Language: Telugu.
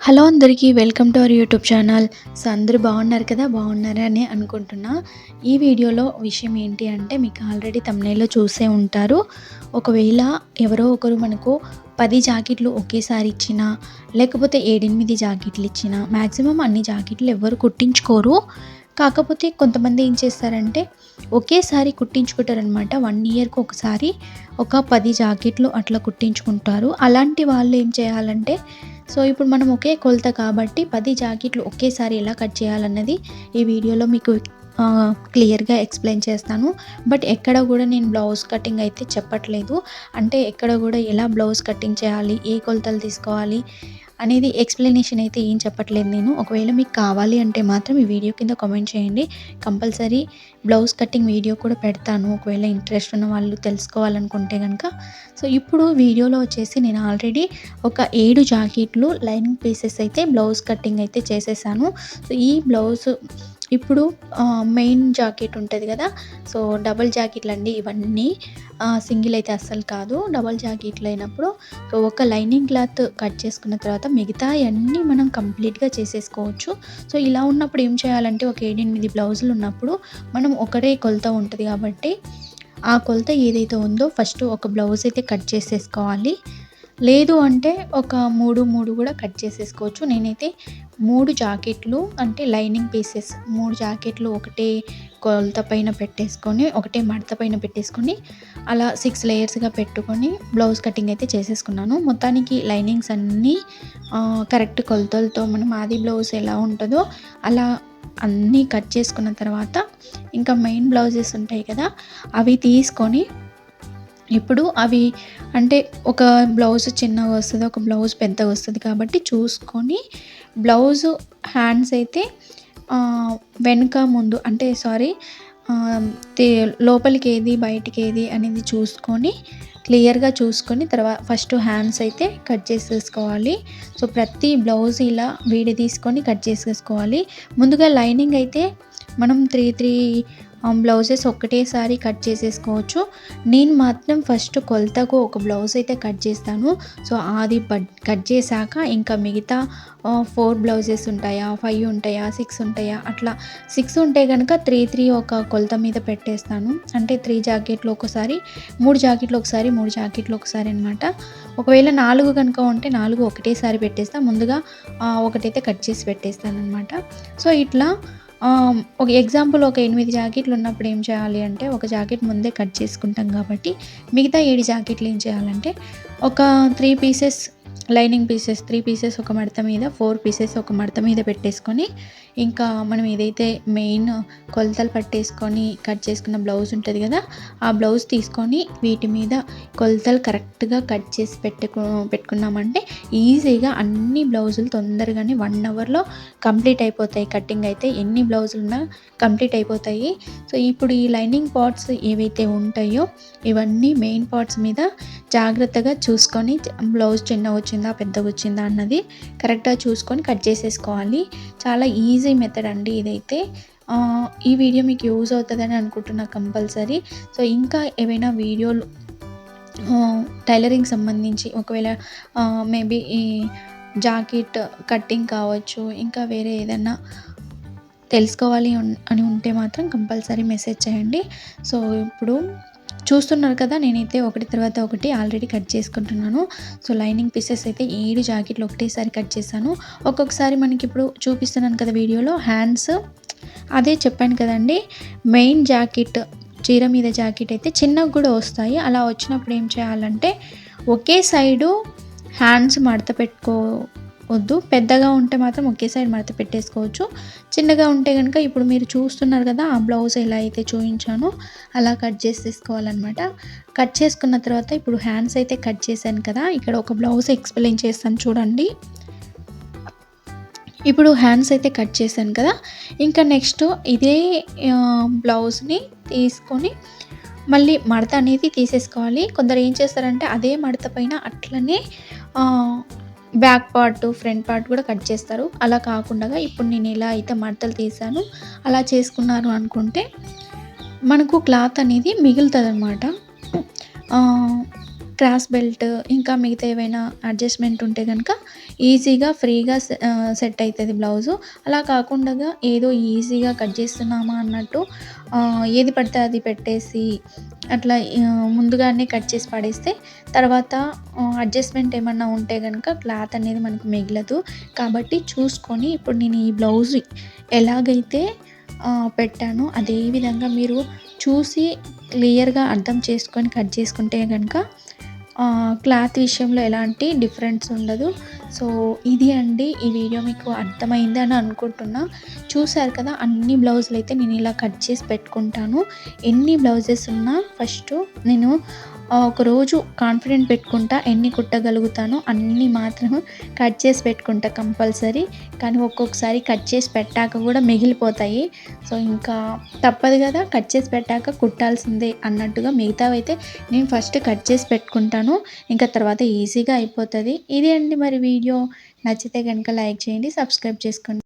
హలో అందరికీ welcome to our YouTube channel. So అందరూ బాగున్నారు కదా? బాగున్నారని అనుకుంటున్నా. ఈ వీడియోలో విషయం ఏంటి అంటే మీకు ఆల్రెడీ తమ్నేలో చూసే ఉంటారు. ఒకవేళ ఎవరో ఒకరు మనకు పది జాకెట్లు ఒకేసారి ఇచ్చినా లేకపోతే ఏడెనిమిది జాకెట్లు ఇచ్చినా మ్యాక్సిమం అన్ని జాకెట్లు ఎవరు కుట్టించుకోరు. కాకపోతే కొంతమంది ఏం చేస్తారంటే ఒకేసారి కుట్టించుకుంటారనమాట వన్ ఇయర్కి ఒకసారి ఒక పది జాకెట్లు అట్లా కుట్టించుకుంటారు. అలాంటి వాళ్ళు ఏం చేయాలంటే సో ఇప్పుడు మనం ఒకే కొలత కాబట్టి పది జాకెట్లు ఒకేసారి ఎలా కట్ చేయాలన్నది ఈ వీడియోలో మీకు క్లియర్గా ఎక్స్ప్లెయిన్ చేస్తాను. బట్ ఎక్కడ కూడా నేను బ్లౌజ్ కటింగ్ అయితే చెప్పట్లేదు. అంటే ఎక్కడ కూడా ఎలా బ్లౌజ్ కటింగ్ చేయాలి ఏ కొలతలు తీసుకోవాలి అనేది ఎక్స్ప్లెనేషన్ అయితే ఏం చెప్పట్లేదు నేను. ఒకవేళ మీకు కావాలి అంటే మాత్రం ఈ వీడియో కింద కామెంట్ చేయండి. కంపల్సరీ బ్లౌజ్ కటింగ్ వీడియో కూడా పెడతాను. ఒకవేళ ఇంట్రెస్ట్ ఉన్న వాళ్ళు తెలుసుకోవాలనుకుంటే కనుక సో ఇప్పుడు వీడియోలో వచ్చేసి నేను ఆల్రెడీ ఒక ఏడు జాకెట్లు లైనింగ్ పీసెస్ అయితే బ్లౌజ్ కటింగ్ అయితే చేసేసాను. సో ఈ బ్లౌజ్ ఇప్పుడు మెయిన్ జాకెట్ ఉంటుంది కదా? సో డబల్ జాకెట్లు అండి ఇవన్నీ. సింగిల్ అయితే అస్సలు కాదు. డబల్ జాకెట్లు అయినప్పుడు సో ఒక లైనింగ్ క్లాత్ కట్ చేసుకున్న తర్వాత మిగతా అన్నీ మనం కంప్లీట్గా చేసేసుకోవచ్చు. సో ఇలా ఉన్నప్పుడు ఏం చేయాలంటే ఒక ఏడెనిమిది బ్లౌజులు ఉన్నప్పుడు మనం ఒకటే కొలత ఉంటుంది కాబట్టి ఆ కొలత ఏదైతే ఉందో ఫస్ట్ ఒక బ్లౌజ్ అయితే కట్ చేసేసుకోవాలి. లేదు అంటే ఒక మూడు మూడు కూడా కట్ చేసేసుకోవచ్చు. నేనైతే మూడు జాకెట్లు అంటే లైనింగ్ పీసెస్ మూడు జాకెట్లు ఒకటే కొలత పైన పెట్టేసుకొని ఒకటే మడత పైన పెట్టేసుకొని అలా సిక్స్ లేయర్స్గా పెట్టుకొని బ్లౌజ్ కటింగ్ అయితే చేసేసుకున్నాను. మొత్తానికి లైనింగ్స్ అన్నీ కరెక్ట్ కొలతలతో మనం ఆది బ్లౌజ్ ఎలా ఉంటుందో అలా అన్నీ కట్ చేసుకున్న తర్వాత ఇంకా మెయిన్ బ్లౌజెస్ ఉంటాయి కదా అవి తీసుకొని ఇప్పుడు అవి అంటే ఒక బ్లౌజ్ చిన్నగా వస్తుంది ఒక బ్లౌజ్ పెద్దగా వస్తుంది కాబట్టి చూసుకొని బ్లౌజ్ హ్యాండ్స్ అయితే వెనుక ముందు అంటే సారీ లోపలికి ఏది బయటికి ఏది అనేది చూసుకొని క్లియర్గా చూసుకొని తర్వాత ఫస్ట్ హ్యాండ్స్ అయితే కట్ చేసేసుకోవాలి. సో ప్రతి బ్లౌజ్ ఇలా వీడి తీసుకొని కట్ చేసేసుకోవాలి. ముందుగా లైనింగ్ అయితే మనం త్రీ త్రీ బ్లౌజెస్ ఒకటేసారి కట్ చేసేసుకోవచ్చు. నేను మాత్రం ఫస్ట్ కొలతకు ఒక బ్లౌజ్ అయితే కట్ చేస్తాను. సో అది కట్ చేశాక ఇంకా మిగతా ఫోర్ బ్లౌజెస్ ఉంటాయా ఫైవ్ ఉంటాయా సిక్స్ ఉంటాయా అట్లా. సిక్స్ ఉంటే కనుక త్రీ త్రీ ఒక కొలత మీద పెట్టేస్తాను. అంటే త్రీ జాకెట్లు ఒకసారి మూడు జాకెట్లు ఒకసారి మూడు జాకెట్లు ఒకసారి అనమాట ఒకవేళ నాలుగు కనుక ఉంటే నాలుగు ఒకటేసారి పెట్టేస్తా. ముందుగా ఒకటైతే కట్ చేసి పెట్టేస్తాను అనమాట సో ఇట్లా ఒక ఎగ్జాంపుల్ ఒక ఎనిమిది జాకెట్లు ఉన్నప్పుడు ఏం చేయాలి అంటే ఒక జాకెట్ ముందే కట్ చేసుకుంటాం కాబట్టి మిగతా ఏడు జాకెట్లు ఏం చేయాలంటే ఒక three pieces lining pieces three pieces ఒక మడత మీద ఫోర్ పీసెస్ ఒక మడత మీద పెట్టేసుకొని ఇంకా మనం ఏదైతే మెయిన్ కొలతలు పట్టేసుకొని కట్ చేసుకున్న బ్లౌజ్ ఉంటుంది కదా ఆ బ్లౌజ్ తీసుకొని వీటి మీద కొలతలు కరెక్ట్గా కట్ చేసి పెట్టుకు పెట్టుకున్నామంటే ఈజీగా అన్ని బ్లౌజులు తొందరగానే వన్ అవర్లో కంప్లీట్ అయిపోతాయి. కటింగ్ అయితే ఎన్ని బ్లౌజులు ఉన్నా కంప్లీట్ అయిపోతాయి. సో ఇప్పుడు ఈ లైనింగ్ పార్ట్స్ ఏవైతే ఉంటాయో ఇవన్నీ మెయిన్ పార్ట్స్ మీద జాగ్రత్తగా చూసుకొని బ్లౌజ్ చిన్న వచ్చిందా పెద్దగా వచ్చిందా అన్నది కరెక్ట్గా చూసుకొని కట్ చేసేసుకోవాలి. చాలా ఈజీ మెథడ్ అండి ఇదైతే. ఈ వీడియో మీకు యూజ్ అవుతుందని అనుకుంటున్నా కంపల్సరీ. సో ఇంకా ఏవైనా వీడియోలు టైలరింగ్ సంబంధించి ఒకవేళ మేబీ ఈ జాకెట్ కట్టింగ్ కావచ్చు ఇంకా వేరే ఏదైనా తెలుసుకోవాలి అని ఉంటే మాత్రం కంపల్సరీ మెసేజ్ చేయండి. సో ఇప్పుడు చూస్తున్నారు కదా నేనైతే ఒకటి తర్వాత ఒకటి ఆల్రెడీ కట్ చేసుకుంటున్నాను. సో లైనింగ్ పీసెస్ అయితే ఏడు జాకెట్లు ఒకటేసారి కట్ చేశాను. ఒక్కొక్కసారి మనకి ఇప్పుడు చూపిస్తున్నాను కదా వీడియోలో హ్యాండ్స్ అదే చెప్పాను కదండి. మెయిన్ జాకెట్ చీర మీద జాకెట్ అయితే చిన్నగా కూడా వస్తాయి. అలా వచ్చినప్పుడు ఏం చేయాలంటే ఒకే సైడు హ్యాండ్స్ మడత వద్దు. పెద్దగా ఉంటే మాత్రం ఒకే సైడ్ మడత పెట్టేసుకోవచ్చు. చిన్నగా ఉంటే కనుక ఇప్పుడు మీరు చూస్తున్నారు కదా ఆ బ్లౌజ్ ఎలా అయితే చూపించానో అలా కట్ చేసేసుకోవాలన్నమాట. కట్ చేసుకున్న తర్వాత ఇప్పుడు హ్యాండ్స్ అయితే కట్ చేశాను కదా ఇక్కడ ఒక బ్లౌజ్ ఎక్స్ప్లెయిన్ చేస్తాను చూడండి. ఇప్పుడు హ్యాండ్స్ అయితే కట్ చేశాను కదా ఇంకా నెక్స్ట్ ఇదే బ్లౌజ్ని తీసుకొని మళ్ళీ మడత అనేది తీసేసుకోవాలి. కొందరు ఏం చేస్తారంటే అదే మడత పైన అట్లనే బ్యాక్ పార్ట్ ఫ్రంట్ పార్ట్ కూడా కట్ చేస్తారు. అలా కాకుండా ఇప్పుడు నేను ఎలా అయితే మడతలు తీసాను అలా చేసుకున్నారు అనుకుంటే మనకు క్లాత్ అనేది మిగులుతుంది అనమాట క్రాస్ బెల్ట్ ఇంకా మిగతా ఏవైనా అడ్జస్ట్మెంట్ ఉంటే కనుక ఈజీగా ఫ్రీగా సెట్ అవుతుంది బ్లౌజు. అలా కాకుండా ఏదో ఈజీగా కట్ చేస్తున్నామా అన్నట్టు ఏది పడితే అది పెట్టేసి అట్లా ముందుగానే కట్ చేసి పడేస్తే తర్వాత అడ్జస్ట్మెంట్ ఏమన్నా ఉంటే కనుక క్లాత్ అనేది మనకు మిగలదు. కాబట్టి చూసుకొని ఇప్పుడు నేను ఈ బ్లౌజ్ ఎలాగైతే పెట్టానో అదే విధంగా మీరు చూసి క్లియర్గా అర్థం చేసుకొని కట్ చేసుకుంటే కనుక క్లాత్ విషయంలో ఎలాంటి డిఫరెన్స్ ఉండదు. సో ఇది అండి ఈ వీడియో మీకు అర్థమైంది అని అనుకుంటున్నా. చూసారు కదా అన్ని బ్లౌజులు అయితే నేను ఇలా కట్ చేసి పెట్టుకుంటాను. ఎన్ని బ్లౌజెస్ ఉన్నా ఫస్ట్ నేను ఒకరోజు కాన్ఫిడెంట్ పెట్టుకుంటా ఎన్ని కుట్టగలుగుతానో అన్ని మాత్రం కట్ చేసి పెట్టుకుంటా కంపల్సరీ. కానీ ఒక్కొక్కసారి కట్ చేసి పెట్టాక కూడా మిగిలిపోతాయి. సో ఇంకా తప్పదు కదా కట్ చేసి పెట్టాక కుట్టాల్సిందే అన్నట్టుగా మిగతావి అయితే నేను ఫస్ట్ కట్ చేసి పెట్టుకుంటాను. ఇంకా తర్వాత ఈజీగా అయిపోతుంది. ఇది అండి మరి వీడియో. నచ్చితే కనుక లైక్ చేయండి సబ్స్క్రైబ్ చేసుకోండి.